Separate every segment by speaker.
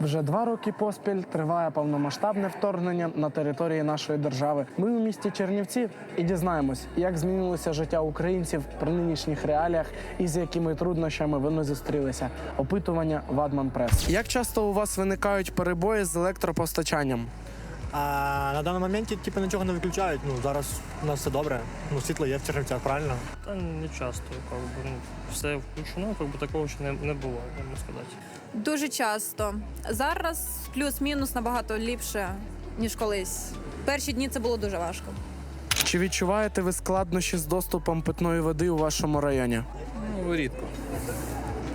Speaker 1: Вже два роки поспіль триває повномасштабне вторгнення на території нашої держави. Ми у місті Чернівці і дізнаємось, як змінилося життя українців при нинішніх реаліях і з якими труднощами вони зустрілися. Опитування Вадман Прес. Як часто у вас виникають перебої з електропостачанням?
Speaker 2: А на даному моменті типу, нічого не виключають. Ну зараз у нас все добре. Ну світло є в Чернівцях, правильно?
Speaker 3: Та не часто, как бы, ну, все включено, как бы такого ще не, не було, можна сказати.
Speaker 4: Дуже часто. Зараз плюс-мінус набагато ліпше, ніж колись. Перші дні це було дуже важко.
Speaker 1: Чи відчуваєте ви складнощі з доступом питної води у вашому районі?
Speaker 5: Ну, рідко.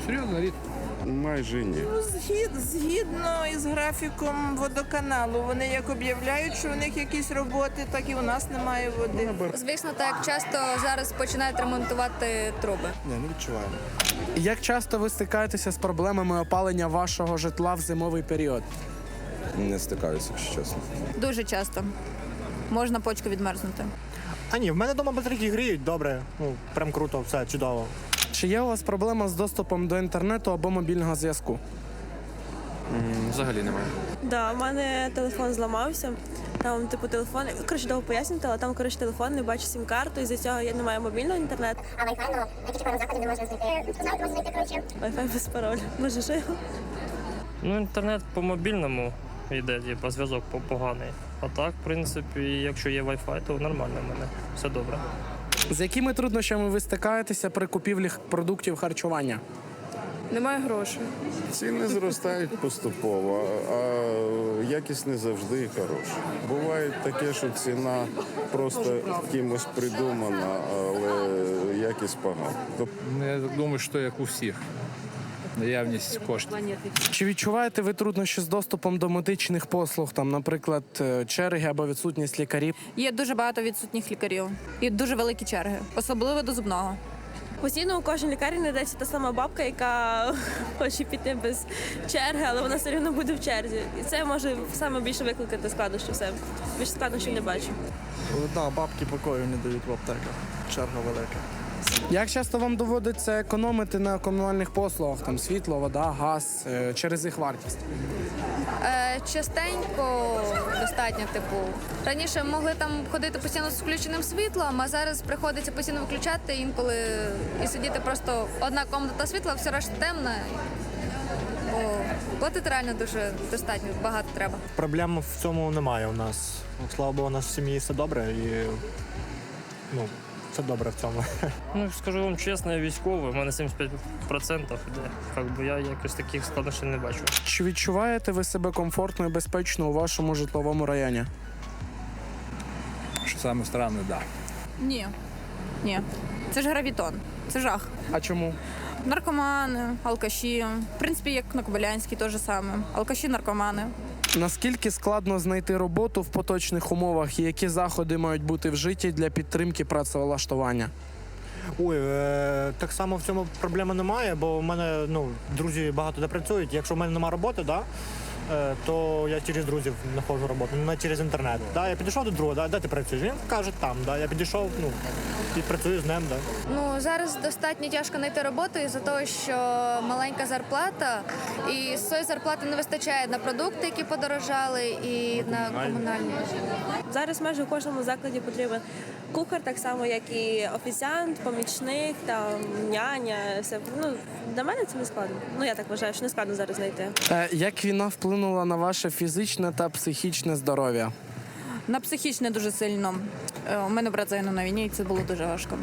Speaker 5: Серйозно, рідко.
Speaker 6: Майже ні.
Speaker 7: Згід, згідно із графіком водоканалу. Вони як об'являють, що у них якісь роботи, так і у нас немає води.
Speaker 4: Звісно, так часто зараз починають ремонтувати труби.
Speaker 6: Ні, не відчуваємо.
Speaker 1: Як часто ви стикаєтеся з проблемами опалення вашого житла в зимовий період?
Speaker 6: Не стикаюся, якщо чесно.
Speaker 4: Дуже часто. Можна почку відмерзнути.
Speaker 2: А ні, в мене вдома батарейки гріють, добре. Ну прям круто, все чудово.
Speaker 1: Чи є у вас проблема з доступом до інтернету або мобільного зв'язку?
Speaker 5: Взагалі немає.
Speaker 8: Да, у мене телефон зламався. Там, типу, телефон, коротше, довго пояснювати, але там, коротше, телефон не бачу сім-карту, і за цього я не маю мобільного інтернету.
Speaker 9: А Wi-Fi, ну, на тільки певно заході не можна знайти. Сказали, знайти, коротше.
Speaker 8: Wi-Fi без паролю. Може, що його?
Speaker 3: Ну, інтернет по мобільному йде, типу, зв'язок поганий. А так, в принципі, якщо є Wi-Fi, то нормально в мене. Все добре.
Speaker 1: З якими труднощами ви стикаєтеся при купівлі продуктів харчування?
Speaker 4: Немає грошей.
Speaker 6: Ціни зростають поступово, а якість не завжди хороша. Буває таке, що ціна просто кимось придумана, але якість погана.
Speaker 5: Я думаю, що як у всіх. Наявність коштів.
Speaker 1: Чи відчуваєте ви труднощі з доступом до медичних послуг, там, наприклад, е, черги або відсутність лікарів?
Speaker 4: Є дуже багато відсутніх лікарів і дуже великі черги, особливо до зубного.
Speaker 8: Постійно у кожній лікарні знайдеться та сама бабка, яка хоче піти без черги, але вона все одно буде в черзі. І це може саме більше викликати складнощів. Все. Більше складнощів не бачу.
Speaker 10: Да, бабки покою не дають в аптеках. Черга велика.
Speaker 1: Як часто вам доводиться економити на комунальних послугах, там світло, вода, газ е, через їх вартість?
Speaker 4: Е, частенько достатньо, типу. Раніше могли там ходити постійно з включеним світлом, а зараз приходиться постійно виключати інколи і сидіти просто одна комната світла, все решта темна. Бо платити реально дуже достатньо, багато треба.
Speaker 2: Проблем в цьому немає у нас. Слава Богу, у нас в сім'ї все добре і ну, все добре в цьому.
Speaker 3: Ну, скажу вам чесно, я військовий, у мене 75% іде. Как би я якось таких складнощів не бачу.
Speaker 1: Чи відчуваєте ви себе комфортно і безпечно у вашому житловому районі?
Speaker 5: Що саме странне, так. Да.
Speaker 4: Ні. Ні. Це ж гравітон. Це жах.
Speaker 1: А чому?
Speaker 4: Наркомани, алкаші. В принципі, як на Кобилянській, те ж саме. Алкаші, наркомани.
Speaker 1: Наскільки складно знайти роботу в поточних умовах і які заходи мають бути вжиті для підтримки працевлаштування?
Speaker 2: Ой, е, так само в цьому проблеми немає, бо в мене ну, друзі багато де працюють. Якщо в мене немає роботи, да, то я через друзів знаходжу роботу, не через інтернет. Да, я підійшов до друга, да, де ти працюєш? Він каже там, да, я підійшов, ну, і працюю з ним. Да.
Speaker 4: Ну зараз достатньо тяжко знайти роботу із-за того, що маленька зарплата, і з цієї зарплати не вистачає на продукти, які подорожали, і на комунальні.
Speaker 8: Зараз майже у кожному закладі потрібен кухар, так само, як і офіціант, помічник, там няня. Все ну для мене це не складно. Ну я так вважаю, що не складно зараз знайти.
Speaker 1: Е, Як війна вплинула на ваше фізичне та психічне здоров'я?
Speaker 4: На психічне дуже сильно. Е, У мене брат загинув на війні, і це було дуже важко.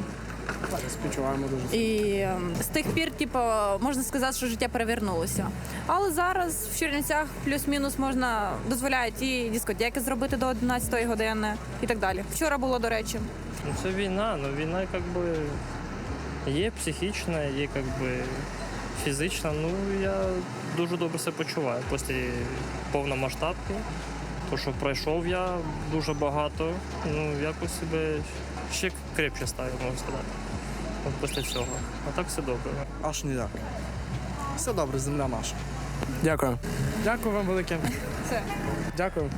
Speaker 1: Співчуваємо дуже.
Speaker 4: І е, з тих пір, типу, можна сказати, що життя перевернулося. Але зараз в Чернівцях плюс-мінус можна дозволяють і дискотеки зробити до 11-ї години і так далі. Вчора було, до речі.
Speaker 3: Ну, це війна, ну війна как би є психічна, є как би фізична. Ну я дуже добре себе почуваю після повномасштабки. То, що пройшов я дуже багато, ну якось себе ще крепче ставив, можна сказати. От після цього. А так все добре.
Speaker 10: Аж ніяк. Все добре, земля наша.
Speaker 1: Дякую. Дякую вам велике.
Speaker 4: Все.
Speaker 1: Дякую.